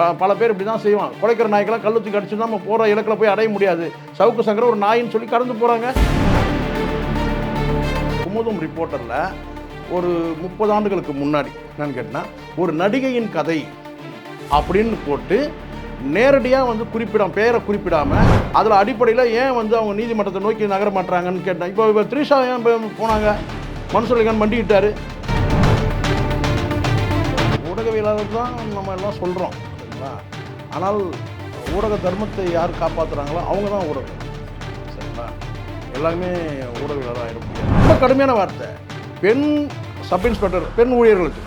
ப- பல பேர் இப்படி தான் செய்வான் குலைக்கிற நாய்க்கெல்லாம் கல்லுத்தி கடிச்சு தான் நம்ம போகிற இலக்கில் போய் அடைய முடியாது. சவுக்கு சங்கர ஒரு நாயின்னு சொல்லி கடந்து போகிறாங்க குமுதம் ரிப்போர்ட்டரில் ஒரு முப்பது ஆண்டுகளுக்கு முன்னாடி என்னன்னு கேட்டால் ஒரு நடிகையின் கதை அப்படின்னு போட்டு நேரடியாக வந்து குறிப்பிடாம பேரை குறிப்பிடாமல் அதில் அடிப்படையில் ஏன் வந்து அவங்க நீதிமன்றத்தை நோக்கி நகர மாட்டாங்கன்னு கேட்டேன். இப்போ இப்போ த்ரிஷா ஏன் போனாங்க? மன்சூர்கான் மண்டிக்கிட்டாரு. ஊடகவியலாளர் தான் நம்ம எல்லாம் சொல்கிறோம் ஆனால் ஊடக தர்மத்தை யார் காப்பாற்றுறாங்களோ அவங்க தான் ஊடகம். சரிங்களா? எல்லாமே ஊடகங்களாக இருக்கும் முடியாது ரொம்ப கடுமையான வார்த்தை. பெண் சப் இன்ஸ்பெக்டர் பெண் ஊழியர்களுக்கு.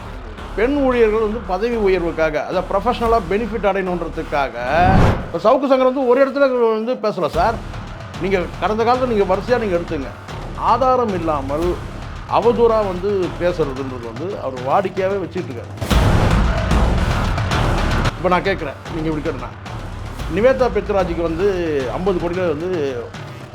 பெண் ஊழியர்கள் வந்து பதவி உயர்வுக்காக அதை ப்ரொஃபஷனலாக பெனிஃபிட் அடையணுன்றதுக்காக இப்போ சவுக்கு சங்கர் வந்து ஒரு இடத்துல வந்து பேசலை சார். நீங்கள் கடந்த காலத்தில் நீங்கள் வரிசையாக நீங்கள் எடுத்துங்க. ஆதாரம் இல்லாமல் அவதூறாக வந்து பேசுறதுன்றது வந்து அவர் வாடிக்கையாகவே வச்சுட்டு இருக்காரு. இப்போ நான் கேட்குறேன் நீங்கள் இப்படி கேட்டேன் நிவேதா பெத்ராஜுக்கு வந்து ஐம்பது கோடியில் வந்து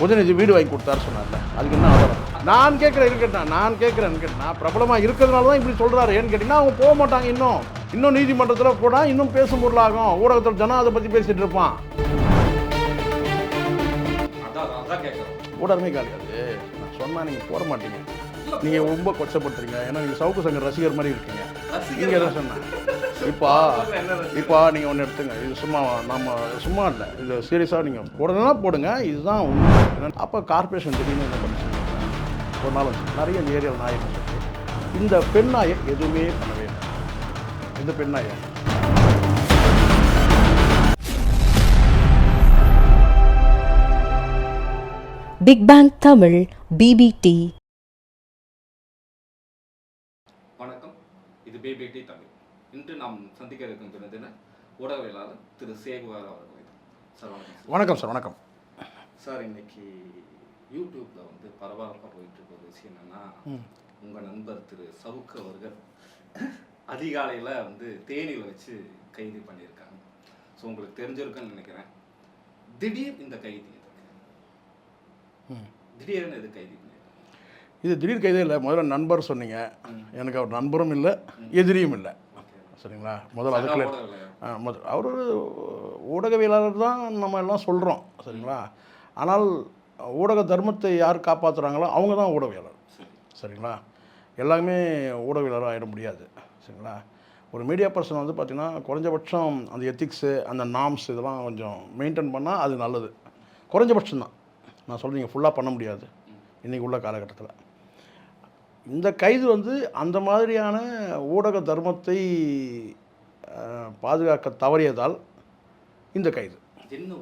உதயநிதி வீடு வாங்கி கொடுத்தாரு சொன்னார்ல. அதுக்கு என்ன ஆதாரம்? நான் கேட்குறேன் இருக்கட்டேன் நான் கேட்குறேன் கேட்டேன் பிரபலமாக இருக்கிறதுனால தான் இப்படி சொல்கிறாரு ஏன்னு கேட்டிங்கன்னா அவங்க போக மாட்டாங்க இன்னும். இன்னும் நீதிமன்றத்தில் போனால் இன்னும் பேசும் பொருளாகும். ஊடகத்தில் ஜனம் அதை பற்றி பேசிகிட்டு இருப்பான் ஊடகமே காலியாது நான் சொன்னால் நீங்கள் போட மாட்டீங்க. நீங்கள் ரொம்ப கொச்சப்படுத்துறீங்க. ஏன்னா நீங்கள் சவுக்கு சங்கர் ரசிகர் மாதிரி இருக்கீங்க. நீங்கள் எதை சொன்னேன் இப்போ இப்போ நீங்கள் ஒன்று எடுத்துங்க. இது சும்மா நம்ம சும்மா இல்லை. இது சீரியஸாக நீங்கள் போடணும்னா போடுங்க. இதுதான் உண்மை. அப்போ கார்பரேஷன் திடீர்னு என்ன பண்ணுச்சு? ஒரு நாள் நிறைய இந்த ஏரியாவில் நாயை. இந்த பெண் நாயை எதுவுமே பண்ணவே இல்லை. இந்த பெண் நாயை பிக் பேங் தமிழ் பிபிடி வணக்கம். இது பிபிடி தமிழ். இன்று நாம் சந்திக்க இருக்கும் தினத்தினர் ஊடகவியலாளர் திரு சேகுவார் அவர்களை. சார். வணக்கம் வணக்கம் சார் வணக்கம். சார் இன்னைக்கு யூடியூப்ல வந்து பரபரப்பாக போயிட்டு இருக்க ஒரு விஷயம் என்னன்னா உங்க நண்பர் திரு சவுக்கு அவர்கள் அதிகாலையில வந்து தேனியில் வச்சு கைது பண்ணியிருக்காங்க. ஸோ உங்களுக்கு தெரிஞ்சிருக்குன்னு நினைக்கிறேன். திடீர் இந்த கைது திடீர்னு எது கைது இது திடீர் கைதே இல்லை. முதல்ல நண்பர் சொன்னீங்க. எனக்கு அவர் நண்பரும் இல்லை எதிரியும் இல்லை. சரிங்களா? முதல்ல அதுக்குள்ள ஆ, முதல் அவர் ஒரு ஊடகவியலாளர் தான் நம்ம எல்லாம் சொல்கிறோம் சரிங்களா? ஆனால் ஊடக தர்மத்தை யார் காப்பாற்றுறாங்களோ அவங்க தான் ஊடகவியலாளர் சரி. சரிங்களா? எல்லாருமே ஊடகவியலாளர் ஆகிட முடியாது சரிங்களா? ஒரு மீடியா பர்சன் வந்து பார்த்திங்கன்னா குறைஞ்சபட்சம் அந்த எத்திக்ஸு அந்த நாம்ஸ் இதெல்லாம் கொஞ்சம் மெயின்டைன் பண்ணால் அது நல்லது. குறைஞ்சபட்சம் தான் நான் சொல்கிறீங்க ஃபுல்லாக பண்ண முடியாது. இன்றைக்கி உள்ள காலகட்டத்தில். இந்த கைது வந்து அந்த மாதிரியான ஊடக தர்மத்தை பாதுகாக்க தவறியதால் இந்த கைது. என்ன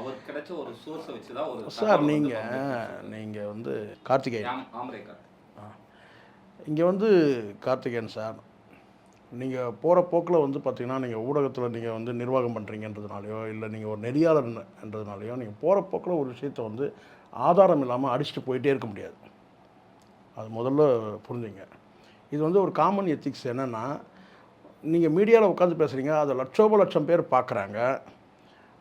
அவர் கிடைச்ச ஒரு சோர்ஸை வச்சு தான் ஒரு சார் நீங்கள் நீங்கள் வந்து கார்த்திகேயன். இங்கே வந்து கார்த்திகேயன் சார் நீங்கள் போகிற போக்கில் வந்து பார்த்தீங்கன்னா நீங்கள் ஊடகத்தில் நீங்கள் வந்து நிர்வாகம் பண்ணுறீங்கன்றதுனாலையோ இல்லை நீங்கள் ஒரு நெறியாளர்ன்றதுனாலையோ நீங்கள் போகிற போக்கில் ஒரு விஷயத்தை வந்து ஆதாரம் இல்லாமல் அடிச்சுட்டு போயிட்டே இருக்க முடியாது. அது முதல்ல புரிஞ்சுங்க. இது வந்து ஒரு காமன் எத்திக்ஸ் என்னென்னா நீங்கள் மீடியாவில் உட்காந்து பேசுகிறீங்க அதை லட்சோப லட்சம் பேர் பார்க்குறாங்க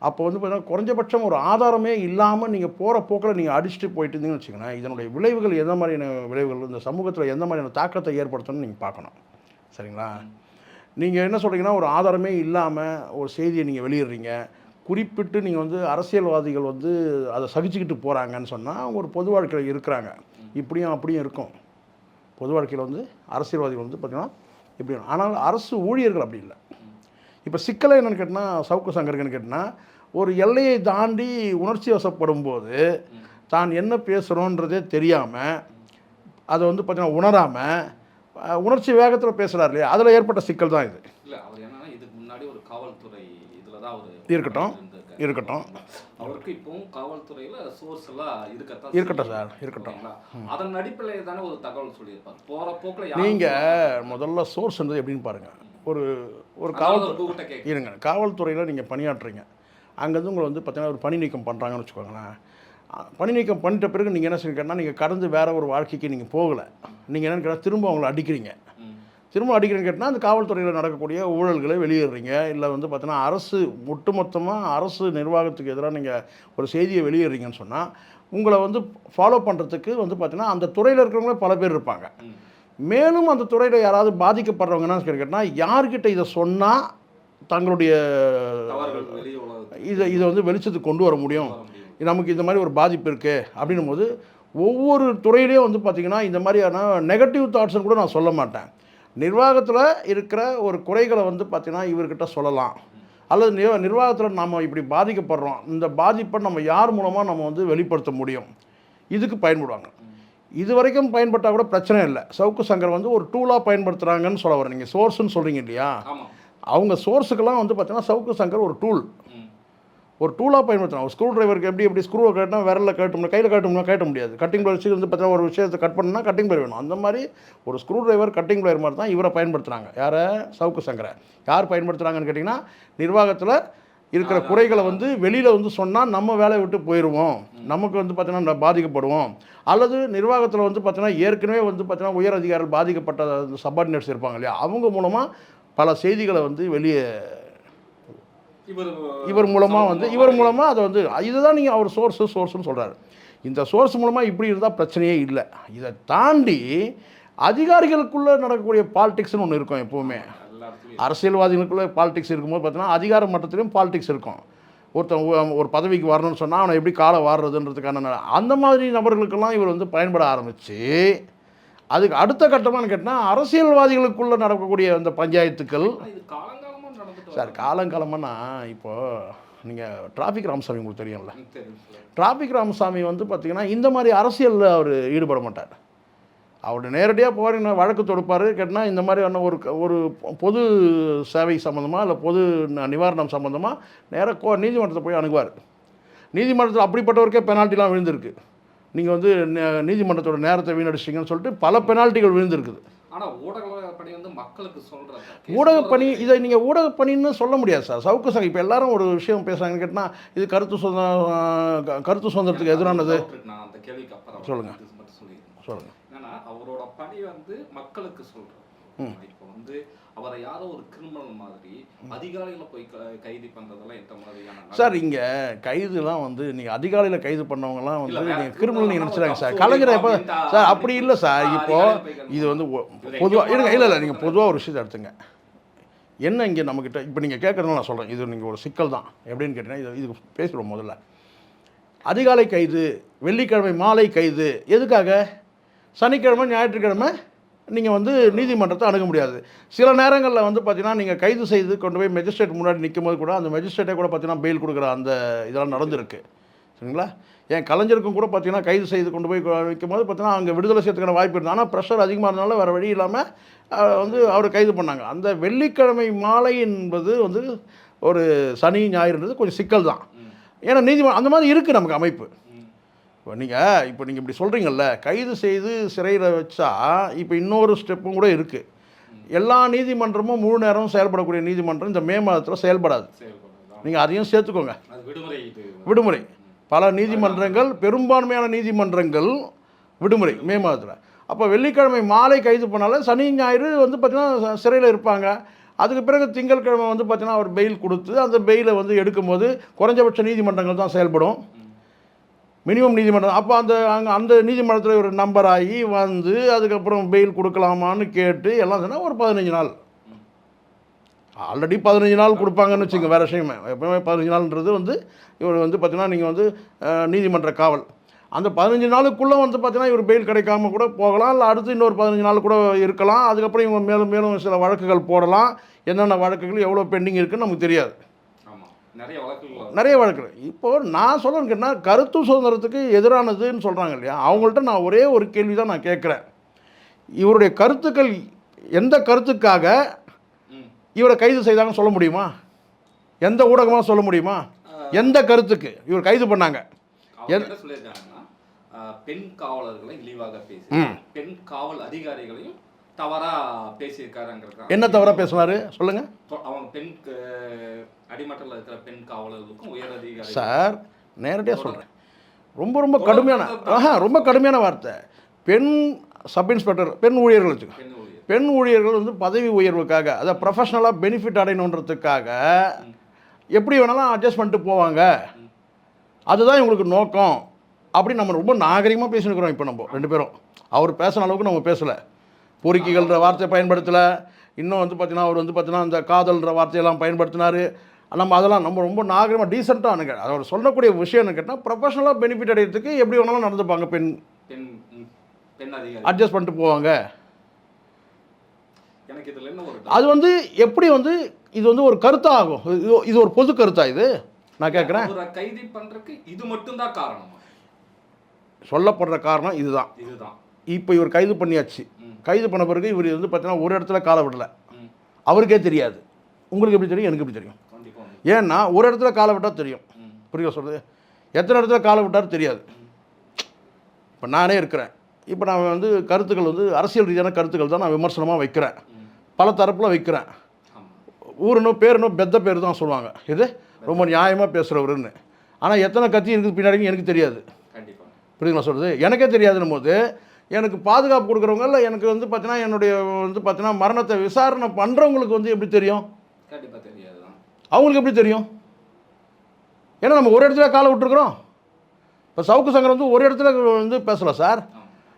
அப்போ வந்து பார்த்தீங்கன்னா குறைஞ்சபட்சம் ஒரு ஆதாரமே இல்லாமல் நீங்கள் போகிற போக்கில் நீங்கள் அடிச்சுட்டு போயிட்டு இருந்தீங்கன்னு வச்சுக்கோங்களேன் இதனுடைய விளைவுகள் எந்த மாதிரியான விளைவுகள் இந்த சமூகத்தில் எந்த மாதிரியான தாக்கத்தை ஏற்படுத்தணும்னு நீங்கள் பார்க்கணும். சரிங்களா? நீங்கள் என்ன சொல்கிறீங்கன்னா ஒரு ஆதாரமே இல்லாமல் ஒரு செய்தியை நீங்கள் வெளியிடுறீங்க. குறிப்பிட்டு நீங்கள் வந்து அரசியல்வாதிகள் வந்து அதை சகிச்சுக்கிட்டு போகிறாங்கன்னு சொன்னால் ஒரு பொது வாழ்க்கையில் இருக்கிறாங்க. இப்படியும் அப்படியும் இருக்கும். பொது வாழ்க்கையில் வந்து அரசியல்வாதிகள் வந்து பார்த்திங்கன்னா இப்படி ஆனால் அரசு ஊழியர்கள் அப்படி இல்லை. இப்போ சிக்கலை என்னென்னு கேட்டால் சவுக்கு சங்கருக்குன்னு கேட்டால் ஒரு எல்லையை தாண்டி உணர்ச்சி வசப்படும் போது தான் என்ன பேசுகிறோன்றதே தெரியாமல் அதை வந்து பார்த்திங்கன்னா உணராமல் உணர்ச்சி வேகத்தில் பேசுகிறார் இல்லையா? அதில் ஏற்பட்ட சிக்கல் தான் இது இல்ல அவர் என்னன்னா இதுக்கு முன்னாடி ஒரு காவல்துறை இதுல தான் அவர் இருக்கட்டும். இருக்கட்டும். அவருக்கு இப்பவும் காவல்துறையில சோர்ஸ் எல்லாம் இருக்கத்தான் இருக்கட்டும். சார், இருக்கட்டும். அதன் அடிப்படையில் தானே ஒரு தகவல் சொல்லியிருப்பார் போற போக்குல நீங்கள் முதல்ல சோர்ஸ்ன்றது எப்படின்னு பாருங்கள் ஒரு ஒரு அதனால காவல் உங்ககிட்ட கேட்க இருங்க காவல்துறையில் நீங்கள் பணியாற்றுறீங்க அங்கேருந்து உங்களை வந்து பார்த்தீங்கன்னா ஒரு பணி நீக்கம் பண்ணுறாங்கன்னு வச்சுக்கோங்களேன் பணி நீக்கம் பண்ணிட்ட பிறகு நீங்கள் என்ன செய்யணும்னா நீங்கள் கடந்து வேற ஒரு வாழ்க்கைக்கு நீங்கள் போகலை நீங்கள் என்னென்னு திரும்ப அவங்கள அடிக்கிறீங்க. திரும்ப அடிக்கிறேன்னு கேட்டால் அந்த காவல்துறையில் நடக்கக்கூடிய ஊழல்களை வெளியிடுறீங்க. இல்லை வந்து பார்த்தீங்கன்னா அரசு ஒட்டுமொத்தமாக அரசு நிர்வாகத்துக்கு எதிராக நீங்கள் ஒரு செய்தியை வெளியிடுறீங்கன்னு சொன்னால் உங்களை வந்து ஃபாலோ பண்ணுறதுக்கு வந்து பார்த்தீங்கன்னா அந்த துறையில் இருக்கிறவங்களே பல பேர் இருப்பாங்க. மேலும் அந்த துறையில் யாராவது பாதிக்கப்படுறவங்கன்னா கேட்டால் யார்கிட்ட இதை சொன்னால் தங்களுடைய இதை இதை வந்து வெளிச்சத்துக்கு கொண்டு வர முடியும். வர முடியும். நமக்கு இந்த மாதிரி ஒரு பாதிப்பு இருக்குது அப்படின்னும் போது ஒவ்வொரு துறையிலையும் வந்து பார்த்திங்கன்னா இந்த மாதிரியான நெகட்டிவ் தாட்ஸ்னு கூட நான் சொல்ல மாட்டேன். நிர்வாகத்தில் இருக்கிற ஒரு குறைகளை வந்து பார்த்திங்கன்னா இவர்கிட்ட சொல்லலாம். அல்லது நிர் நிர்வாகத்தில் நம்ம இப்படி பாதிக்கப்படுறோம். இந்த பாதிப்பை நம்ம யார் மூலமாக நம்ம வந்து வெளிப்படுத்த முடியும்? இதுக்கு பயன்படுவாங்க. இது வரைக்கும் பயன்பட்டால் கூட பிரச்சனை இல்லை. சவுக்கு சங்கர் வந்து ஒரு டூலாக பயன்படுத்துகிறாங்கன்னு சொல்ல வரேன் நீங்கள் சோர்ஸ்னு சொல்கிறீங்க இல்லையா? அவங்க சோர்ஸுக்கெல்லாம் வந்து பார்த்தீங்கன்னா சவுக்கு சங்கர் ஒரு டூல். ஒரு டூலாக பயன்படுத்தலாம் ஒரு ஸ்க்ரூ டிரைவருக்கு எப்படி எப்படி ஸ்க்ரூவை கட்டினா விரலில் கட்டணும் கையில் கட்டணும்னா கட்ட முடியாது. கட்டிங் பிளேயர் வச்சு வந்து பார்த்தீங்கன்னா ஒரு விஷயத்தை கட் பண்ணணும்னா கட்டிங் பிளேயர் வேணும். அந்த மாதிரி ஒரு ஸ்க்ரூ டிரைவர் கட்டிங் பிளேயர் மாதிரி தான் இவரை பயன்படுத்துகிறாங்க யாரை? சவுக்கு சங்கரை. யார் பயன்படுத்துகிறாங்கன்னு கேட்டிங்கன்னா நிர்வாகத்தில் இருக்கிற குறைகளை வந்து வெளியில் வந்து சொன்னால் நம்ம வேலையை விட்டு போயிடுவோம் நமக்கு வந்து பார்த்தீங்கன்னா பாதிக்கப்படுவோம். அல்லது நிர்வாகத்தில் வந்து பார்த்தீங்கன்னா ஏற்கனவே வந்து பார்த்தீங்கன்னா உயர் அதிகாரிகள் பாதிக்கப்பட்ட சபார்டினேட்ஸ் இருப்பாங்க இல்லையா? அவங்க மூலமாக பல செய்திகளை வந்து வெளியே இவர் மூலமாக வந்து இவர் மூலமாக அதை வந்து இதுதான் நீங்கள் அவர் சோர்ஸு சோர்ஸ்னு சொல்கிறாரு இந்த சோர்ஸ் மூலமாக இப்படி இருந்தால் பிரச்சனையே இல்லை. இதை தாண்டி அதிகாரிகளுக்குள்ளே நடக்கக்கூடிய பாலிடிக்ஸ்னு ஒன்று இருக்கும் எப்போவுமே. அரசியல்வாதிகளுக்குள்ளே பாலிடிக்ஸ் இருக்கும்போது பார்த்தீங்கன்னா அதிகார மட்டத்திலையும் பாலிடிக்ஸ் இருக்கும். ஒருத்தன் ஒரு பதவிக்கு வரணும்னு சொன்னால் அவனை எப்படி காலை வாடுறதுன்றதுக்கான அந்த மாதிரி நபர்களுக்கெல்லாம் இவர் வந்து பயன்பட ஆரம்பித்து அதுக்கு அடுத்த கட்டமானு கேட்டால் அரசியல்வாதிகளுக்குள்ளே நடக்கக்கூடிய அந்த பஞ்சாயத்துக்கள் ஆனா இது காலங்காலமா நடந்துட்டு சார் காலங்காலமானா இப்போது நீங்கள் டிராஃபிக் ராமசாமி உங்களுக்கு தெரியும்ல. டிராஃபிக் ராமசாமி வந்து பார்த்திங்கன்னா இந்த மாதிரி அரசியலில் அவர் ஈடுபட மாட்டார். அவர் நேரடியாக போகிற வழக்கு தொடுப்பார் கேட்டால் இந்த மாதிரியான ஒரு ஒரு பொது சேவை சம்மந்தமாக இல்லை பொது நிவாரணம் சம்மந்தமாக நேராக கோ நீதிமன்றத்தை போய் அணுகுவார். நீதிமன்றத்தில் அப்படிப்பட்டவருக்கே பெனால்ட்டிலாம் விழுந்திருக்கு. நீங்கள் வந்து நீதிமன்றத்தோட நேரத்தை வீணடிச்சிங்கன்னு சொல்லிட்டு பல பெனால்ட்டிகள் விழுந்திருக்குது. ஆனா ஊடக பணி வந்து மக்களுக்கு சொல்றது ஊடகப் பணி இதை நீங்கள் ஊடகப் பணின்னு சொல்ல முடியாது சார். சவுக்கு சங்கம் இப்போ எல்லாரும் ஒரு விஷயம் பேசுகிறாங்கன்னு கேட்டால் இது கருத்து சுதந்திரம் கருத்து சுதந்திரத்துக்கு எதிரானது. நான் அந்த கேள்விக்கு அப்புறம் சொல்லுங்கள் என்னன்னா அவரோட பணி வந்து மக்களுக்கு சொல்றது. இப்போ வந்து அவரை யாரோ ஒரு கிரிமினல் மாதிரி அதிகாரிகளை போய் கைது பண்றதெல்லாம் எந்த மாதிரியான சார் இங்கே கைதுலாம் வந்து நீங்கள் அதிகாலையில் கைது பண்ணவங்கலாம் வந்து நீங்கள் கிரிமினல் நீங்கள் நினச்சிடாங்க சார். கலைஞர் எப்போ சார் அப்படி இல்லை சார். ஆ, இப்போ அதிகாரிகள் போய் கைது இது வந்து பொதுவாக இருங்க இல்லை இல்லை நீங்கள் பொதுவாக ஒரு விஷயத்தை எடுத்துங்க. என்ன இங்கே நம்மக்கிட்ட இப்போ நீங்கள் கேட்குறதுனால நான் சொல்கிறேன் இது நீங்கள் ஒரு சிக்கல் தான். எப்படின்னு கேட்டிங்கன்னா இது இது பேசுகிறோம் முதல்ல. அதிகாலை கைது வெள்ளிக்கிழமை மாலை கைது எதுக்காக? சனிக்கிழமை ஞாயிற்றுக்கிழமை நீங்கள் வந்து நீதிமன்றத்தை அணுக முடியாது. சில நேரங்களில் வந்து பார்த்தீங்கன்னா நீங்கள் கைது செய்து கொண்டு போய் மெஜிஸ்ட்ரேட் முன்னாடி நிற்கும் போது கூட அந்த மெஜிஸ்ட்ரேட்டே கூட பார்த்தீங்கன்னா பெயில் கொடுக்குற அந்த இதெல்லாம் நடந்திருக்கு. சரிங்களா? ஏன் கலைஞருக்கும் கூட பார்த்தீங்கன்னா கைது செய்து கொண்டு போய் வைக்கும் போது பார்த்தீங்கன்னா அங்கே விடுதலை செய்யறதுக்கான வாய்ப்பு இருந்தது. ஆனால் ப்ரெஷர் அதிகமாக இருந்தனால வேறு வழி இல்லாமல் வந்து அவரை கைது பண்ணாங்க. அந்த வெள்ளிக்கிழமை மாலை என்பது வந்து ஒரு சனி ஞாயிறுன்றது கொஞ்சம் சிக்கல் தான். ஏன்னா நீதிமன்றம் அந்த மாதிரி இருக்குது நமக்கு அமைப்பு. இப்போ நீங்கள் இப்போ நீங்கள் இப்படி சொல்கிறீங்கல்ல கைது செய்து சிறையில் வச்சா இப்போ இன்னொரு ஸ்டெப்பும் கூட இருக்குது. எல்லா நீதிமன்றமும் முழு நேரம் செயல்படக்கூடிய நீதிமன்றம் இந்த மே மாதத்தில் செயல்படாது. நீங்கள் அதையும் சேர்த்துக்கோங்க. விடுமுறை பல நீதிமன்றங்கள் பெரும்பான்மையான நீதிமன்றங்கள் விடுமுறை மே மாதத்தில். அப்போ வெள்ளிக்கிழமை மாலை கைது பண்ணாலும் சனி ஞாயிறு வந்து பார்த்திங்கன்னா சிறையில் இருப்பாங்க. அதுக்கு பிறகு திங்கட்கிழமை வந்து பார்த்திங்கன்னா அவர் பெயில் கொடுத்து அந்த பெயிலை வந்து எடுக்கும்போது குறைஞ்சபட்ச நீதிமன்றங்கள் தான் செயல்படும். மினிமம் நீதிமன்றம். அப்போ அந்த அங்கே அந்த நீதிமன்றத்தில் ஒரு நம்பர் ஆகி வந்து அதுக்கப்புறம் பெயில் கொடுக்கலாமான்னு கேட்டு எல்லாம் சொன்னால் ஒரு பதினஞ்சு நாள். ஆல்ரெடி பதினஞ்சு நாள் கொடுப்பாங்கன்னு வச்சுங்க வேறு விஷயமே. எப்பவுமே பதினஞ்சு நாள்ன்றது வந்து இவர் வந்து பார்த்தீங்கன்னா நீங்கள் வந்து நீதிமன்ற காவல். அந்த பதினஞ்சு நாளுக்குள்ளே வந்து பார்த்தீங்கன்னா இவர் பெயில் கிடைக்காம கூட போகலாம். இல்லை அடுத்து இன்னொரு பதினஞ்சு நாள் கூட இருக்கலாம். அதுக்கப்புறம் இவங்க மேலும் மேலும் சில வழக்குகள் போடலாம். என்னென்ன வழக்குகள் எவ்வளோ பெண்டிங் இருக்குதுன்னு நமக்கு தெரியாது. நிறைய வழக்குகள் இப்போது நான் சொல்லணும்னு கேட்டால் கருத்து சுதந்திரத்துக்கு எதிரானதுன்னு சொல்கிறாங்க இல்லையா? அவங்கள்ட்ட நான் ஒரே ஒரு கேள்வி தான் நான் கேட்குறேன். இவருடைய கருத்துக்கள் எந்த கருத்துக்காக. இவரை கைது செய்தாங்கன்னு சொல்ல முடியுமா? எந்த ஊடகமாக சொல்ல முடியுமா? எந்த கருத்துக்கு இவர் கைது பண்ணாங்க? பெண் காவலர்களை இழிவாக பேசி பெண் காவல் அதிகாரிகளையும் தவறா பேசியிருக்காருங்கிறது என்ன தவறாக பேசுனாரு சொல்லுங்கள் அவங்க பெண் அடிமட்டத்தில் இருக்கிற பெண் காவலர்களுக்கும் உயர் அதிகாரி சார் நேரடியாக சொல்கிறேன் ரொம்ப ரொம்ப கடுமையான ஆஹா ரொம்ப கடுமையான வார்த்தை. பெண் சப் இன்ஸ்பெக்டர் பெண் ஊழியர்கள் வச்சுக்கோ பெண் ஊழியர்கள் வந்து பதவி உயர்வுக்காக அதை ப்ரொஃபஷ்னலாக பெனிஃபிட் அடையணுன்றதுக்காக எப்படி வேணாலும் அட்ஜஸ்ட் பண்ணிட்டு போவாங்க? அதுதான் இவங்களுக்கு நோக்கம். அப்படி நம்ம ரொம்ப நாகரிகமாக பேசினுக்கிறோம் இப்போ நம்ம ரெண்டு பேரும். அவர் பேசுன அளவுக்கு நம்ம பேசலை. பொறுக்கிகள்ன்ற வார்த்தையை பயன்படுத்தலை. இன்னும் வந்து பார்த்தீங்கன்னா அவர் வந்து பார்த்தீங்கன்னா அந்த காதல்ன்ற வார்த்தையெல்லாம் பயன்படுத்தினார். நம்ம அதெல்லாம் நம்ம ரொம்ப நாகரிகமாக டீசெண்டாக எனக்கு அவர் சொல்லக்கூடிய விஷயம் என்ன கேட்டால் ப்ரொஃபஷனலாக பெனிஃபிட் அடையிறதுக்கு எப்படி வேணாலும் நடந்துப்பாங்க. பெண் அட்ஜஸ்ட் பண்ணிட்டு போவாங்க. அது வந்து எப்படி வந்து இது வந்து ஒரு கருத்தா ஆகும்? இது இது ஒரு பொது கருத்தா இது? நான் கேட்குறேன் கைது இது மட்டும்தான் காரணமா? சொல்லப்படுற காரணம் இதுதான். இதுதான். இப்போ இவர் கைது பண்ணியாச்சு. கைது பண்ண பிறகு இவர் வந்து பார்த்தீங்கன்னா ஒரு இடத்துல காலை விடல அவருக்கே தெரியாது. உங்களுக்கு எப்படி தெரியும்? எனக்கு எப்படி தெரியும். ஏன்னா ஒரு இடத்துல காலை விட்டால் தெரியும். புரியுதா சொல்கிறது எத்தனை இடத்துல காலை விட்டார் தெரியாது. இப்போ நானே இருக்கிறேன். இப்போ நான் வந்து கருத்துக்கள் வந்து அரசியல் ரீதியான கருத்துக்கள் தான் நான் விமர்சனமாக வைக்கிறேன். பல தரப்பில் வைக்கிறேன். ஆமா. ஊருனும் பேருனும் பெத்த பேர் தான் சொல்லுவாங்க. இது ரொம்ப நியாயமாக பேசுகிறவருன்னு ஆனால் எத்தனை கத்தி இருக்குது பின்னாடின்னு எனக்கு தெரியாது. புரியுதுங்களா சொல்கிறது எனக்கே தெரியாதுன்னும் போது எனக்கு பாதுகாப்பு கொடுக்குறவங்க இல்லை எனக்கு வந்து பார்த்தீங்கன்னா என்னுடைய வந்து பார்த்தீங்கன்னா மரணத்தை விசாரணை பண்ணுறவங்களுக்கு வந்து எப்படி தெரியும்? அவங்களுக்கு எப்படி தெரியும்? ஏன்னா நம்ம ஒரு இடத்துல காலை விட்டுருக்குறோம். இப்போ சவுக்கு சங்கர் வந்து ஒரு இடத்துல வந்து பேசலாம் சார்.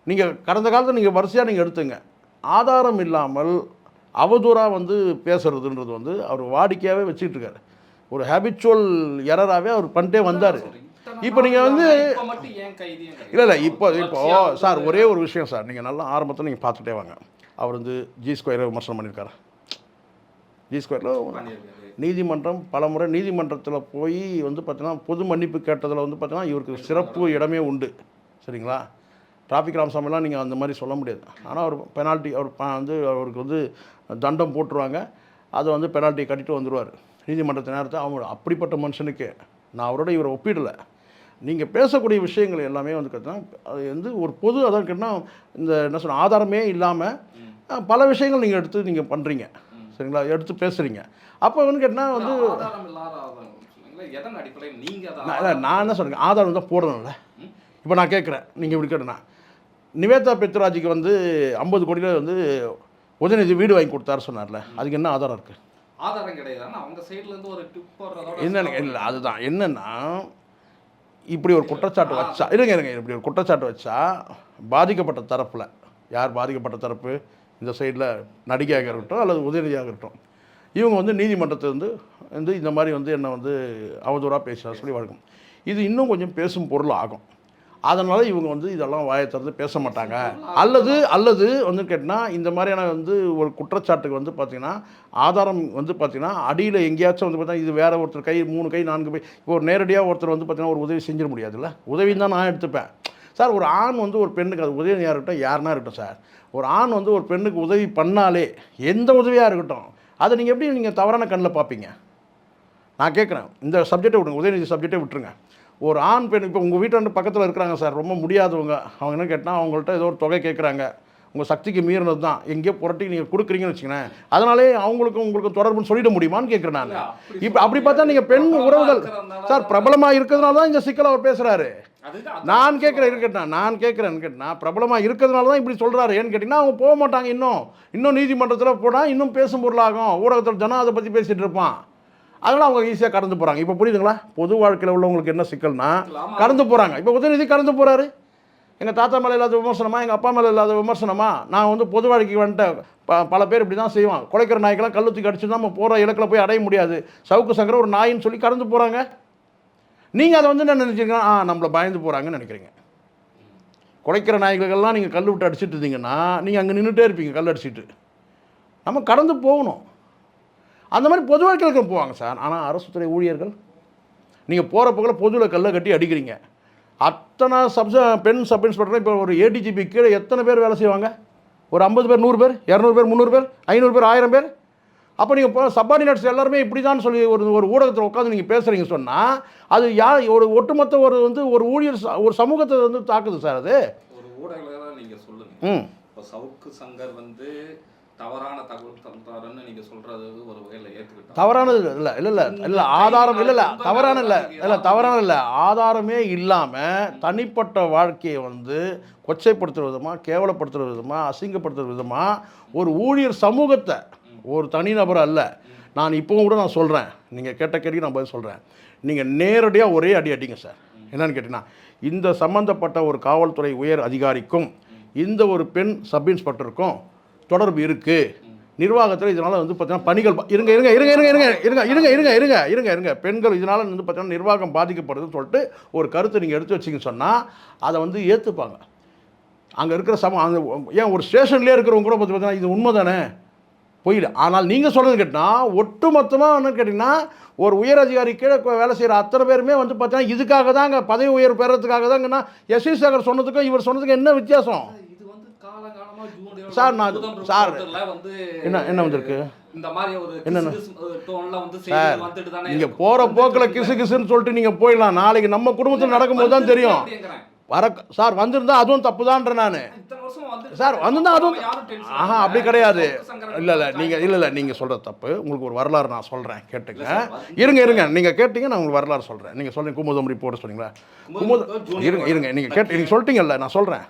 நீங்கள் கடந்த காலத்தில் நீங்கள் வரிசையாக நீங்கள் எடுத்துங்க. ஆதாரம் இல்லாமல் அவதூறாக வந்து பேசுறதுன்றது வந்து அவர் வாடிக்கையாகவே வச்சுக்கிட்டு இருக்காரு. ஒரு ஹேபிச்சுவல் எரராகவே அவர் பண்ணிட்டே வந்தார். இப்போ நீங்க நாள் வந்து-? இல்லை இல்லை இப்போ இப்போ சார் ஒரே ஒரு விஷயம் சார். நீங்கள் நல்லா ஆரம்பத்தில் நீங்கள் பார்த்துட்டே வாங்க. அவர் வந்து ஜி ஸ்கொயரை விமர்சனம் பண்ணியிருக்காரு. ஜி ஸ்கொயரில். நீதிமன்றம் பலமுறை நீதிமன்றத்தில் போய் வந்து பார்த்தீங்கன்னா பொது மன்னிப்பு கேட்டதில் வந்து பார்த்தீங்கன்னா இவருக்கு சிறப்பு இடமே உண்டு. சரிங்களா? டிராஃபிக் ராமசாமிலாம் நீங்கள் அந்த மாதிரி சொல்ல முடியாது. ஆனால் அவர் பெனால்ட்டி அவர் வந்து அவருக்கு வந்து தண்டம் போட்டுருவாங்க. அதை வந்து பெனால்ட்டி கட்டிட்டு வந்துடுவார் நீதிமன்றத்தை நேரத்தை அவங்க அப்படிப்பட்ட மனுஷனுக்கு. நான் அவரோட இவரை ஒப்பிடலை. நீங்கள் பேசக்கூடிய விஷயங்கள் எல்லாமே வந்து பார்த்தீங்கன்னா அது வந்து ஒரு பொது அதான் கேட்டால் இந்த என்ன சொல்ல ஆதாரமே இல்லாமல் பல விஷயங்கள் நீங்கள் எடுத்து நீங்கள் பண்ணுறீங்க சரிங்களா? எடுத்து பேசுகிறீங்க அப்போ வந்து கேட்டால் வந்து நான் இல்லை, நான் என்ன சொல்கிறேன் ஆதாரம் தான் போடணும்ல. இப்போ நான் கேட்குறேன். நீங்கள் இப்படி கேட்டேன்னா நிவேதா பெத்ராஜிக்கு வந்து ஐம்பது கோடியில் வந்து உதயநிதி வீடு வாங்கி கொடுத்தாரு சொன்னார்ல. அதுக்கு என்ன ஆதாரம் இருக்குது ஆதாரம் கிடையாது அவங்க சைடுல இருந்து ஒரு டிப் போடுறதோட என்னன்னு இல்லை அதுதான். என்னன்னா இப்படி ஒரு குற்றச்சாட்டு வச்சா இருங்க இருங்க இப்படி ஒரு குற்றச்சாட்டு வச்சா பாதிக்கப்பட்ட தரப்பில் யார் பாதிக்கப்பட்ட தரப்பு? இந்த சைடில் நடிகையாக இருக்கட்டும் அல்லது உதயநிதியாக இருக்கட்டும். இவங்க வந்து நீதிமன்றத்தை வந்து வந்து இந்த மாதிரி வந்து என்னை வந்து அவதூறாக பேசுகிறா சொல்லி வழக்கம் இது இன்னும் கொஞ்சம் பேசும் பொருள் ஆகும். அதனால் இவங்க வந்து இதெல்லாம் வாயை திறந்து பேச மாட்டாங்க. அல்லது அல்லது வந்து கேட்டால் இந்த மாதிரியான வந்து ஒரு குற்றச்சாட்டுக்கு வந்து பார்த்திங்கன்னா ஆதாரம் வந்து பார்த்திங்கன்னா அடியில் எங்கேயாச்சும் வந்து பார்த்தா இது வேறு ஒருத்தர் கை மூணு கை நான்கு கை இப்போ ஒரு நேரடியாக ஒருத்தர் வந்து பார்த்திங்கன்னா ஒரு உதவி செஞ்சிட முடியாதுல்ல? உதவின்னு தான் நான் எடுத்துப்பேன். சார் ஒரு ஆண் வந்து ஒரு பெண்ணுக்கு அது உதவியாக இருக்கட்டும் யாருனா இருக்கட்டும் சார். ஒரு ஆண் வந்து ஒரு பெண்ணுக்கு உதவி பண்ணாலே எந்த உதவியாக இருக்கட்டும் அதை நீங்கள் எப்படி நீங்கள் தவறான கண்ணில் பார்ப்பீங்க நான் கேட்குறேன் இந்த சப்ஜெக்டை விடுங்க. உதயநிதி சப்ஜெக்டை விட்டுருங்க. ஒரு ஆண் பெண் இப்போ உங்கள் வீட்டாண்டு பக்கத்தில் இருக்கிறாங்க சார். ரொம்ப முடியாதவங்க. அவங்க என்ன கேட்டால் அவங்கள்ட்ட ஏதோ ஒரு தொகை கேட்குறாங்க உங்கள் சக்திக்கு மீறினது தான். எங்கேயோ புரட்டி நீங்கள் கொடுக்குறீங்கன்னு வச்சுக்கோங்களேன். அதனாலே அவங்களுக்கும் உங்களுக்கும் தொடர்புன்னு சொல்லிட முடியுமான்னு கேட்குறேன் நான். இப்போ அப்படி பார்த்தா நீங்கள் பெண் உறவுகள் சார் பிரபலமாக இருக்கிறதுனால தான் இந்த சிக்கலை அவர் பேசுகிறாரு நான் கேட்குறேன் இருக்கட்டும் நான் கேட்குறேன் கேட்டேன் பிரபலமாக இருக்கிறதுனால தான் இப்படி சொல்கிறாரு ஏன்னு கேட்டிங்கன்னா அவங்க போக மாட்டாங்க இன்னும். இன்னும் நீதிமன்றத்தில் போனால் இன்னும் பேசும் பொருளாகும். ஊடகத்தில் ஜனம் அதை பற்றி பேசிகிட்டு இருப்பான். அதனால் அவங்க ஈஸியாக கடந்து போகிறாங்க இப்போ புரியுதுங்களா? பொது வாழ்க்கையில் உள்ளவங்களுக்கு என்ன சிக்கல்னா கடந்து போகிறாங்க இப்போ உதயநிதி கடந்து போகிறாரு எங்கள் தாத்தா மேலே இல்லாத விமர்சனமா எங்கள் அப்பா மேலே இல்லாத விமர்சனமா நான் வந்து பொது வாழ்க்கைக்கு வந்துட்டேன் ப பல பேர் இப்படி தான் செய்வான் குலைக்கிற நாய்க்கெல்லாம் கல் தூக்கி அடிச்சு தான் நம்ம போகிற இலக்கில் போய் அடைய முடியாது. சவுக்கு சங்கர ஒரு நாயின்னு சொல்லி கடந்து போகிறாங்க நீங்கள் அதை வந்து என்ன நினச்சிருக்கீங்க ஆ நம்மளை பயந்து போகிறாங்கன்னு நினைக்கிறீங்க. குலைக்கிற நாய்களுக்கெல்லாம் நீங்கள் கல் விட்டு அடிச்சிட்டு இருந்தீங்கன்னா நீங்கள் அங்கே நின்றுட்டே இருப்பீங்க கல் அடிச்சிட்டு. நம்ம கடந்து போகணும். அந்த மாதிரி பொது வாழ்க்கையில் போவாங்க சார். ஆனால் அரசு துறை ஊழியர்கள் நீங்கள் போகிற போக்கில் பொதுவில் கல்லை கட்டி அடிக்கிறீங்க. அத்தனை சப் பெண் சப் இன்ஸ்பெக்டர் இப்போ ஒரு ஏடிஜிபி கீழே எத்தனை பேர் வேலை செய்வாங்க? ஒரு ஐம்பது பேர் நூறு பேர் இரநூறு பேர் முந்நூறு பேர் ஐநூறு பேர் ஆயிரம் பேர்? அப்போ நீங்கள் இப்போ சப்பார்டினேட்ஸ் எல்லாருமே இப்படி தான் சொல்லி ஒரு ஒரு ஊடகத்தில் உட்காந்து நீங்கள் பேசுகிறீங்க சொன்னால் அது யார் ஒரு ஒட்டுமொத்த ஒரு வந்து ஒரு ஊழியர் ஒரு சமூகத்தை வந்து தாக்குது சார் அது. ஒரு ஊடகங்கள நீங்க சொல்லுங்க. ம். இப்போ சவுக்கு சங்கர் வந்து தவறான தகவல் தந்தாருன்னு நீங்க சொல்றது ஒரு வகையில ஏத்துக்கிட்டோம். தவறானது இல்லை இல்லை இல்லை இல்லை ஆதாரம் இல்லை இல்லை தவறான இல்லை இல்லை தவறான இல்லை ஆதாரமே இல்லாமல் தனிப்பட்ட வாழ்க்கையை வந்து கொச்சைப்படுத்துகிற விதமாக கேவலப்படுத்துகிற விதமாக அசிங்கப்படுத்துகிற விதமாக ஒரு ஊழியர் சமூகத்தை ஒரு தனிநபர் அல்ல. நான் இப்போவும் கூட நான் சொல்கிறேன் நீங்கள் கேட்ட கேள்விக்கு நான் பதில் சொல்கிறேன் நீங்கள் நேரடியாக ஒரே அடி அடிங்க சார். என்னன்னு கேட்டிங்கன்னா இந்த சம்பந்தப்பட்ட ஒரு காவல்துறை உயர் அதிகாரிக்கும் இந்த ஒரு பெண் சப் இன்ஸ்பெக்டருக்கும் தொடர்பு இருக்குது நிர்வாகத்தில் இதனால் வந்து பார்த்தீங்கன்னா பணிகள் இருங்க இருங்க இருங்க இருங்க இருங்க இருங்க இருங்க இருங்க இருங்க இருங்க இருங்க பெண்கள் இதனால் வந்து பார்த்தீங்கன்னா நிர்வாகம் பாதிக்கப்படுதுன்னு சொல்லிட்டு ஒரு கருத்தை நீங்கள் எடுத்து வச்சிங்கன்னு சொன்னால் அதை வந்து ஏற்றுப்பாங்க அங்கே இருக்கிற சம அந்த ஏன் ஒரு ஸ்டேஷன்லேயே இருக்கிறவங்க கூட பார்த்து பார்த்தீங்கன்னா இது உண்மை தானே போயிடு ஆனால் நீங்கள் சொல்கிறது கேட்டால் ஒட்டு மொத்தமாக என்ன கேட்டிங்கன்னா ஒரு உயர் அதிகாரி கீழே வேலை செய்கிற அத்தனை பேருமே வந்து பார்த்தீங்கன்னா இதுக்காக தாங்க பதவி உயர்வு பெறத்துக்காக தாங்கன்னா எஸ் வி சேகர் சொன்னதுக்கும் இவர் சொன்னதுக்கும் என்ன வித்தியாசம் இது வந்து காலங்காலமா ஜூன் சார், நான் சார், என்ன என்ன வந்திருக்கு? இந்த மாதிரி ஒரு என்னென்ன? டோன்ல வந்து சார், இருக்கும். போகிற போக்கில் கிசு கிசுன்னு சொல்லிட்டு நீங்கள் போயிடலாம். நாளைக்கு நம்ம குடும்பத்தில் நடக்கும்போது தான் தெரியும். வர சார் வந்திருந்தா அதுவும் தப்பு தான்றேன் நான் சார் வந்திருந்தா அதுவும் ஆஹா. அப்படி கிடையாது. இல்லை இல்லை நீங்கள் இல்லை இல்லை நீங்கள் சொல்கிறது தப்பு. உங்களுக்கு ஒரு வரலாறு நான் சொல்கிறேன் கேட்டுங்க இருங்க இருங்க. நீங்கள் கேட்டீங்க நான் உங்களுக்கு வரலாறு சொல்கிறேன் நீங்கள் சொல்லுங்க குமுதம் ரிப்போர்ட் சொன்னீங்களா? குமுதம் இருங்க இருங்க. நீங்கள் கேட்டு நீங்கள் சொல்லிட்டீங்கல்ல நான் சொல்கிறேன்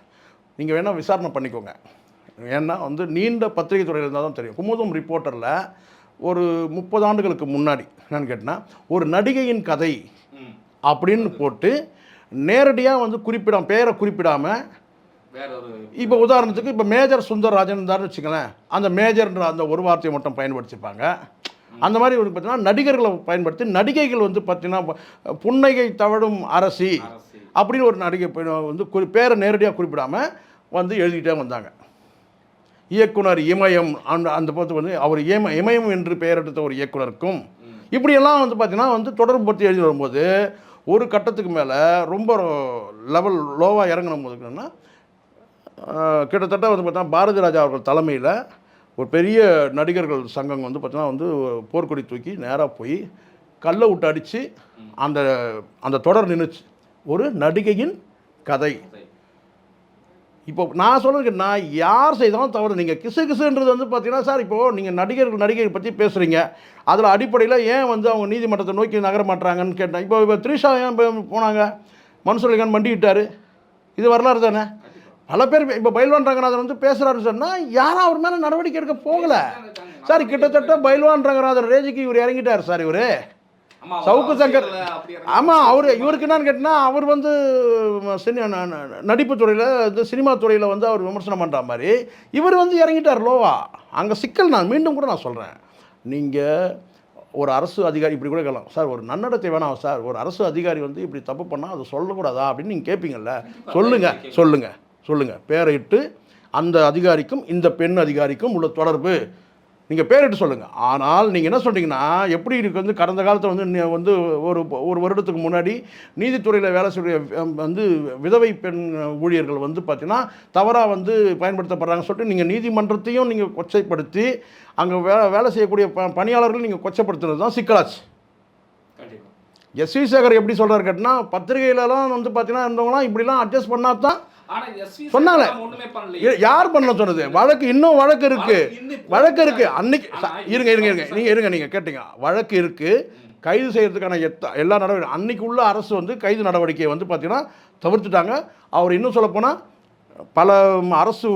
நீங்கள் வேணால் விசாரணை பண்ணிக்கோங்க. ஏன்னா வந்து நீண்ட பத்திரிகை துறையில் இருந்தால் தான் தெரியும். குமுதம் ரிப்போர்ட்டரில் ஒரு முப்பது ஆண்டுகளுக்கு முன்னாடி என்னன்னு கேட்டினா ஒரு நடிகையின் கதை. அப்படின்னு போட்டு நேரடியாக வந்து குறிப்பிடாம பேரை குறிப்பிடாமல் இப்போ உதாரணத்துக்கு இப்போ மேஜர் சுந்தரராஜன் இருந்தாருன்னு வச்சுங்களேன் அந்த மேஜர்ன்ற அந்த ஒரு வார்த்தையை மட்டும் பயன்படுத்திப்பாங்க. அந்த மாதிரி ஒரு பார்த்தீங்கன்னா நடிகர்களை பயன்படுத்தி நடிகைகள் வந்து பார்த்தீங்கன்னா புன்னகை தவழும் அரசி அப்படின்னு ஒரு நடிகை வந்து குறி பேரை நேரடியாக குறிப்பிடாமல் வந்து எழுதிட்டே வந்தாங்க. இயக்குனர் இமயம் அந்த அந்த பார்த்து வந்து அவர் இம இமயம் என்று பெயர் எடுத்த ஒரு இயக்குனருக்கும் இப்படியெல்லாம் வந்து பார்த்தீங்கன்னா வந்து தொடர்பு பற்றி எழுதி வரும்போது ஒரு கட்டத்துக்கு மேலே ரொம்ப லெவல் லோவாக இறங்கின போது என்னன்னா கிட்டத்தட்ட வந்து பார்த்தீங்கன்னா பாரதி ராஜா அவர்கள் தலைமையில் ஒரு பெரிய நடிகர்கள் சங்கம் வந்து பார்த்தீங்கன்னா வந்து போர்க்கொடி தூக்கி நேராக போய் கல்லை விட்டு அடித்து அந்த அந்த தொடர் நின்றுச்சு ஒரு நடிகையின் கதை. இப்போ நான் சொல்கிறதுக்கு நான் யார் செய்தாலும் தவறு. நீங்கள் கிசு கிசுன்றது வந்து பார்த்தீங்கன்னா சார் இப்போது நீங்கள் நடிகர்கள் நடிகை பற்றி பேசுகிறீங்க அதில் அடிப்படையில் ஏன் வந்து அவங்க நீதிமன்றத்தை நோக்கி நகர மாட்டுறாங்கன்னு கேட்டேன். இப்போ இப்போ த்ரிஷா ஏன் போனாங்க? மன்சூர்லிகான் மண்டிக்கிட்டார் இது வரலாறு தானே? பல பேர் இப்போ பயில்வான் ரங்கநாதன் வந்து பேசுகிறாருன்னு சொன்னால் யாரும் அவர் மேலே நடவடிக்கை எடுக்க போகலை. சார் கிட்டத்தட்ட பயில்வான் ரங்கநாதன் ரேஜிக்கு இவர் இறங்கிட்டார் சார் இவர். சவுக்கு சங்கர் ஆமாம் அவர் இவருக்கு என்னன்னு கேட்டினா அவர் வந்து சினி நடிப்பு துறையில் இது சினிமா துறையில் வந்து அவர் விமர்சனம் பண்ணுற மாதிரி இவர் வந்து இறங்கிட்டார் லோவா. அங்கே சிக்கல் நான் மீண்டும் கூட நான் சொல்கிறேன் நீங்கள் ஒரு அரசு அதிகாரி இப்படி கூட கேட்கலாம். சார் ஒரு நன்னடத்தை வேணாம் சார். ஒரு அரசு அதிகாரி வந்து இப்படி தப்பு பண்ணால் அது சொல்லக்கூடாதா அப்படின்னு நீங்கள் கேட்பீங்கல்ல சொல்லுங்கள் சொல்லுங்கள் சொல்லுங்கள் பேரையிட்டு அந்த அதிகாரிக்கும் இந்த பெண் அதிகாரிக்கும் உள்ள தொடர்பு. நீங்கள் பேரிட்டு சொல்லுங்கள் ஆனால் நீங்கள் என்ன சொல்றீங்கன்னா எப்படி இருக்கு வந்து கடந்த காலத்தில் வந்து வந்து ஒரு ஒரு வருடத்துக்கு முன்னாடி நீதித்துறையில் வேலை செய்ய வந்து விதவை பெண் ஊழியர்கள் வந்து பார்த்தீங்கன்னா தவறாக வந்து பயன்படுத்தப்படுறாங்கன்னு சொல்லிட்டு நீங்கள் நீதிமன்றத்தையும் நீங்கள் கொச்சைப்படுத்தி அங்கே வே வேலை செய்யக்கூடிய ப பணியாளர்கள் நீங்கள் கொச்சைப்படுத்துனது தான் சிக்கலாச்சு. எஸ். வி சேகர் எப்படி சொல்கிறாரு கேட்டினா பத்திரிகையிலலாம் வந்து பார்த்தீங்கன்னா இருந்தவங்களாம் இப்படிலாம் அட்ஜஸ்ட் பண்ணால் தான் சொன்னாங்களே. யார் பண்ண சொன்னது? வழக்கு இன்னும் வழக்கு இருக்கு. வழக்கு இருக்கு. அன்னைக்கு இருங்க இருங்க இருங்க. நீங்க இருங்க நீங்க கேட்டீங்க. வழக்கு இருக்கு. கைது செய்யறதுக்கான எத்த எல்லா நடவடிக்கை அன்னைக்கு உள்ள அரசு வந்து கைது நடவடிக்கையை வந்து பார்த்தீங்கன்னா தவிர்த்துட்டாங்க. அவர் இன்னும் சொல்ல போனா பல அரசு.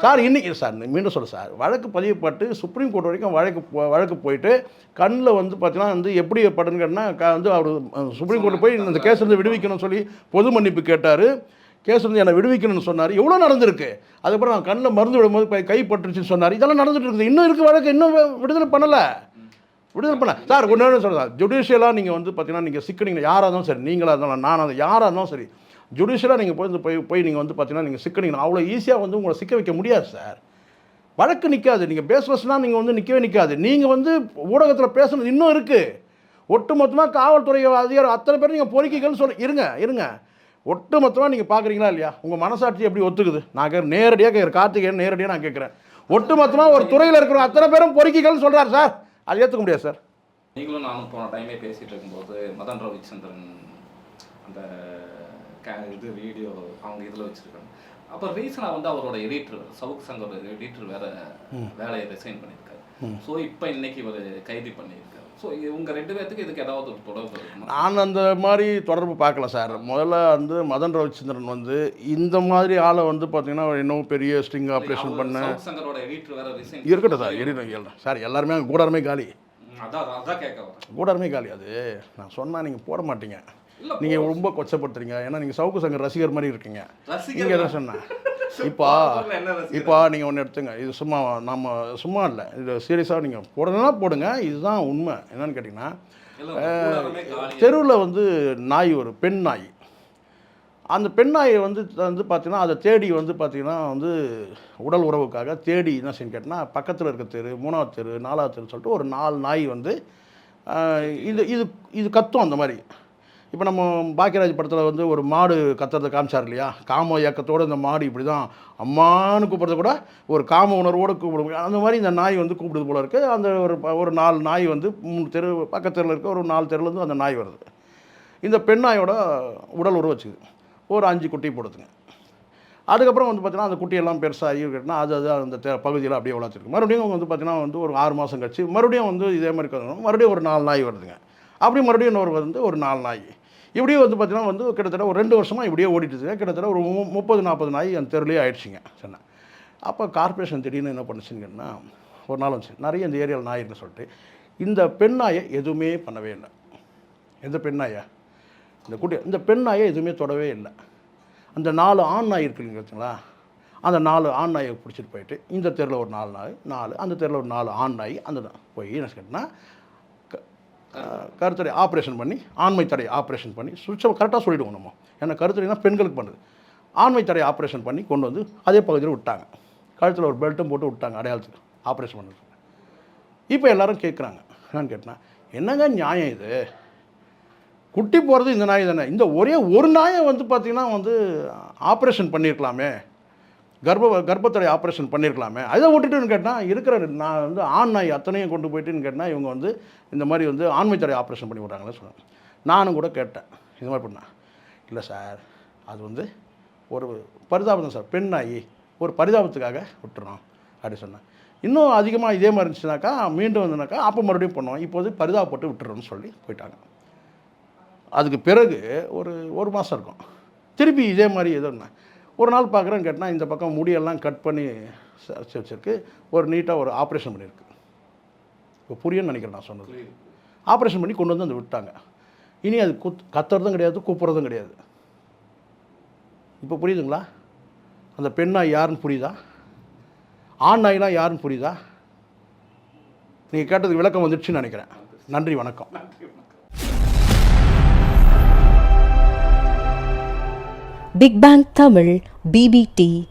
சார் இன்னைக்கு சார் மீண்டும் சொல்ல சார். வழக்கு பதிவுப்பட்டு சுப்ரீம் கோர்ட் வரைக்கும் வழக்கு போ- வழக்கு போயிட்டு கண்ணில் வந்து பார்த்தீங்கன்னா வந்து எப்படி படுன்னு கேட்டால் வந்து அவர் சுப்ரீம் கோர்ட் போய் இந்த கேஸ் இருந்து விடுவிக்கணும்னு சொல்லி பொது மன்னிப்பு கேட்டார். கேஸ் இருந்து என்னை விடுவிக்கணும்னு சொன்னார். எவ்வளோ நடந்திருக்கு? அதுக்கப்புறம் நான் கண்ணில் மருந்து விடும்போது போய் கை பட்டுருச்சுன்னு சொன்னார். இதெல்லாம் நடந்துட்டு இருக்குது. இன்னும் இருக்குது வழக்கு. இன்னும் விடுதலை பண்ணலை. விடுதலை பண்ண சார் ஒன்று சொல்கிறேன் ஜுடிஷியலாக நீங்கள் வந்து பார்த்தீங்கன்னா நீங்கள் சிக்கனீங்க. யாராக இருந்தாலும் சரி நீங்களாக இருந்தாலும் நானாக யாராக இருந்தாலும் சரி ஜுடிஷியலாக நீங்கள் போய் போய் போய் நீங்கள் வந்து பார்த்தீங்கன்னா நீங்கள் சிக்கனீங்கன்னா அவ்வளோ ஈஸியாக வந்து உங்களை சிக்க வைக்க முடியாது சார் வழக்கு நிற்காது நீங்கள் பேசுவச்சுனா நீங்கள் வந்து நிற்கவே நிற்காது நீங்கள் வந்து ஊடகத்தில் பேசுனது இன்னும் இருக்குது ஒட்டு மொத்தமாக காவல்துறை அதிகாரம் அத்தனை பேர் நீங்கள் பொறுக்கிக்கன்னு சொல்லி இருங்க இருங்க. ஒட்டு மொத்தமாக நீங்கள் பார்க்குறீங்களா இல்லையா? உங்கள் மனசாட்சி எப்படி ஒத்துக்குது? நான் கே நேரடியாக கேட்குறேன் கார்த்திகேயன் நேரடியாக நான் கேட்குறேன் ஒட்டு மொத்தமாக ஒரு துறையில் இருக்கிற அத்தனை பேரும் பொறுக்கிக்கன்னு சொல்கிறார் சார் அது ஏற்றுக்க முடியாது சார் நீங்களும் நானும் போன டைமே பேசிகிட்டு இருக்கும்போது மதன் ரவிச்சந்திரன் அந்த கே இது வீடியோ அவங்க இதில் வச்சிருக்காங்க. அப்போ ரீசனாக வந்து அவரோட எடிட்டர் சவுக் சங்கரோட எடிட்டர் வேற வேலையை ரிசைன் பண்ணியிருக்காரு. ஸோ இப்போ இன்னைக்கு இவர் கைது பண்ணியிருக்காரு. ஸோ உங்க ரெண்டு பேர்த்துக்கு இதுக்கு ஏதாவது ஒரு தொடர்பு இருக்குமா? நான் அந்த மாதிரி தொடர்பு பார்க்கல சார். முதல்ல வந்து மதன் ரவிச்சந்திரன் வந்து இந்த மாதிரி ஆளை வந்து பார்த்தீங்கன்னா இன்னும் பெரிய ஸ்ட்ரிங் ஆப்ரேஷன் பண்ண சங்கரோட எடிட்டர் வேற ரிசைன் இருக்கட்டும் சார் இருக்கட்டும் சார் எல்லாருமே கூடாரமே காலி. அதான் அதான் கேட்க கூடாரமே காலி அது. நான் சொன்னால் நீங்கள் போட மாட்டீங்க. நீங்கள் ரொம்ப கொச்சப்படுத்துறீங்க. ஏன்னா நீங்கள் சவுக்கு சங்கர் ரசிகர் மாதிரி இருக்கீங்க. நீங்கள் எதை சொன்னேன் இப்போ? இப்போ நீங்கள் ஒன்று எடுத்துங்க. இது சும்மா நம்ம சும்மா இல்லை. இது சீரியஸாக நீங்கள் போடுறதுனா போடுங்க. இதுதான் உண்மை. என்னன்னு கேட்டிங்கன்னா தெருவில் வந்து நாய் ஒரு பெண் நாய். அந்த பெண் நாயை வந்து வந்து பார்த்தீங்கன்னா அதை தேடி வந்து பார்த்தீங்கன்னா வந்து உடல் உறவுக்காக தேடி என்ன செய்யணும் கேட்டால் பக்கத்தில் இருக்க தெரு மூணாவது தெரு நாலாவது தெரு சொல்லிட்டு ஒரு நாலு நாய் வந்து இது இது இது கத்தும் அந்த மாதிரி. இப்போ நம்ம பாக்கியராஜ் படத்தில் வந்து ஒரு மாடு கத்துறதை காமிச்சார் இல்லையா? காம இயக்கத்தோடு இந்த மாடு இப்படி தான் அம்மான்னு கூப்பிட்றது கூட ஒரு காம உணர்வோடு கூப்பிடும் அந்த மாதிரி இந்த நாய் வந்து கூப்பிடுது போல இருக்குது அந்த ஒரு ஒரு நாலு நாய் வந்து மூணு தெரு பக்கத்தெருவில் இருக்க ஒரு நாலு தெருலேருந்து அந்த நாய் வருது. இந்த பெண் நாயோட உடல் உறவு ஒரு அஞ்சு குட்டி போடுதுங்க. அதுக்கப்புறம் வந்து பார்த்தீங்கன்னா அந்த குட்டியெல்லாம் பெருசாகி கேட்டால் அது அது அந்த பகுதியில் அப்படியே வளர்த்துருக்கு மறுபடியும் வந்து பார்த்திங்கன்னா வந்து ஒரு ஆறு மாதம் கழிச்சு மறுபடியும் வந்து இதே மாதிரி மறுபடியும் ஒரு நாலு நாய் வருதுங்க. அப்படியே மறுபடியும் இன்னொரு வந்து ஒரு நாலு நாய். இப்படியே வந்து பார்த்தீங்கன்னா வந்து கிட்டத்தட்ட ஒரு ரெண்டு வருஷமாக இப்படியே ஓடிட்டுதுங்க கிட்டத்தட்ட ஒரு முப்பது நாற்பது நாய் அந்த தெருலேயே ஆயிடுச்சுங்க சொன்னேன் அப்போ கார்ப்பரேஷன் திடீர்னு என்ன பண்ணுச்சுங்கன்னா ஒரு நாள் வந்துச்சு. நிறைய இந்த ஏரியாவில் நாய் இருக்குன்னு சொல்லிட்டு இந்த பெண் நாயை எதுவுமே பண்ணவே இல்லை. எந்த பெண் நாயா? இந்த குட்டி இந்த பெண் நாயை எதுவுமே தொடவே இல்லை. அந்த நாலு ஆண் நாய் இருக்குங்க பார்த்தீங்களா? அந்த நாலு ஆண் நாயை பிடிச்சிட்டு போயிட்டு இந்த தெருவில் ஒரு நாலு நாய் நாலு அந்த தெருவில் ஒரு நாலு ஆண் நாய் அந்த போய் என்ன கேட்டால் கருத்தடை ஆப்ரேஷன் பண்ணி ஆண்மை தடை ஆப்ரேஷன் பண்ணி சுவிட்சை கரெக்டாக சொல்லிவிடுவோம் நம்ம. ஏன்னா கருத்தடைனா பெண்களுக்கு பண்ணுது. ஆண்மை தடை ஆப்ரேஷன் பண்ணி கொண்டு வந்து அதே பகுதியில் விட்டாங்க. கழுத்தில் ஒரு பெல்ட்டும் போட்டு விட்டாங்க அடையாளத்துக்கு ஆப்ரேஷன் பண்ணுறது இப்போ எல்லாரும் கேட்குறாங்க என்னன்னு கேட்டேன்னா என்னங்க நியாயம் இது? குட்டி போகிறது இந்த நாய் தானே. இந்த ஒரே ஒரு நாயை வந்து பார்த்திங்கன்னா வந்து ஆப்ரேஷன் பண்ணியிருக்கலாமே கர்ப்ப கர்ப்பத்துறை ஆப்ரேஷன் பண்ணியிருக்கலாமே அதை விட்டுட்டுன்னு கேட்டால் இருக்கிற நான் வந்து ஆண் நாய் அத்தனையும் கொண்டு போயிட்டுன்னு கேட்டால் இவங்க வந்து இந்த மாதிரி வந்து ஆண்மைத்துறை ஆப்ரேஷன் பண்ணி விட்றாங்கன்னு சொன்னாங்க. நானும் கூட கேட்டேன். இந்த மாதிரி பண்ணேன் இல்லை சார் அது வந்து ஒரு பரிதாபம் தான் சார். பெண் நாய் ஒரு பரிதாபத்துக்காக விட்டுறோம் அப்படி சொன்னேன் இன்னும் அதிகமாக இதே மாதிரி இருந்துச்சுனாக்கா மீண்டும் வந்துனாக்கா அப்போ மறுபடியும் பண்ணுவோம். இப்போது பரிதாபப்பட்டு விட்டுறோம்னு சொல்லி போயிட்டாங்க. அதுக்கு பிறகு ஒரு ஒரு மாதம் இருக்கும். திருப்பி இதே மாதிரி எதுவும் ஒரு நாள் பார்க்குறேன்னு கேட்டால் இந்த பக்கம் முடியெல்லாம் கட் பண்ணி வச்சிருக்கு. ஒரு நீட்டாக ஒரு ஆப்ரேஷன் பண்ணியிருக்கு. இப்போ புரியும்னு நினைக்கிறேன் நான் சொன்னது. ஆப்ரேஷன் பண்ணி கொண்டு வந்து அந்த விட்டாங்க. இனி அது குத் கத்துறதும் கிடையாது கூப்பிட்றதும் கிடையாது. இப்போ புரியுதுங்களா? அந்த பெண் நாய் யாருன்னு புரியுதா? ஆண் நாய்லாம் யாருன்னு புரியுதா? நீங்கள் கேட்டதுக்கு விளக்கம் வந்துடுச்சுன்னு நினைக்கிறேன். நன்றி வணக்கம். நன்றி பிக் பேங் தமிழ் பிபிடி